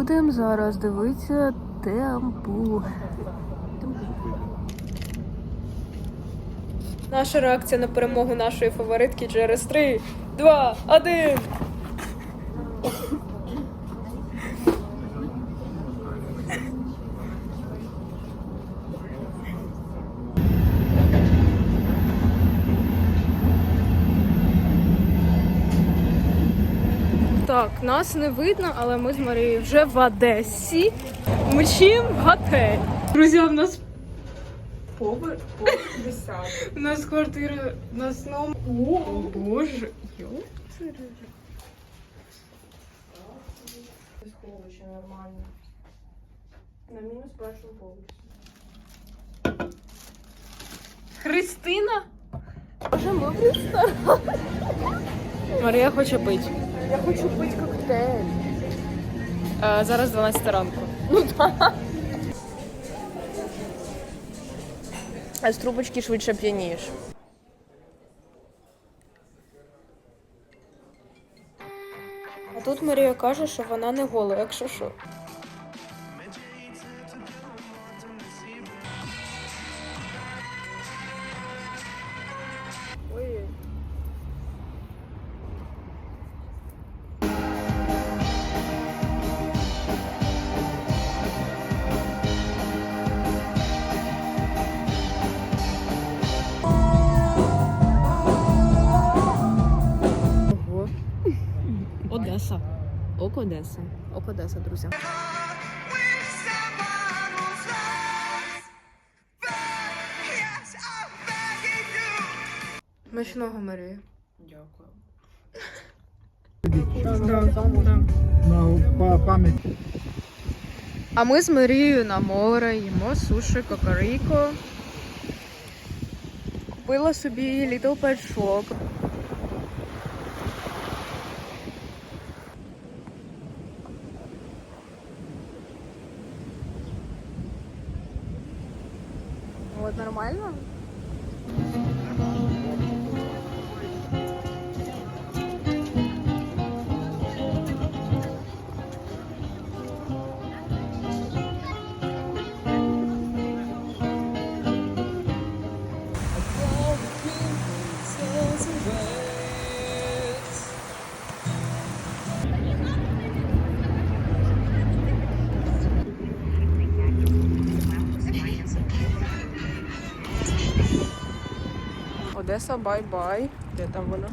Будемо зараз дивитися темпу. Наша реакція на перемогу нашої фаворитки через 3, 2, 1. Так, нас не видно, але ми з Марією вже в Одесі. Мчим в готель. Друзі, в нас Повер десятий. у нас квартира на сном. О, боже, йоп. Сховище нормально. На мінус першому поверсі. Христина? Боже, ми в ресторан. Марія хоче пити. Я хочу пити коктейль. Е, зараз 12 ранку. А з трубочки швидше п'янієш. А тут Марія каже, що вона не гола, якщо що. Одеса. Ок Одеса. Ок Одеса, друзі. Смачного Марія. Дякую. пам'ять. А ми з Марією на море, їмо суші кокоріко. Купила собі Little Pet Shop. Нормально? Одеса, бай-бай. Де там вона?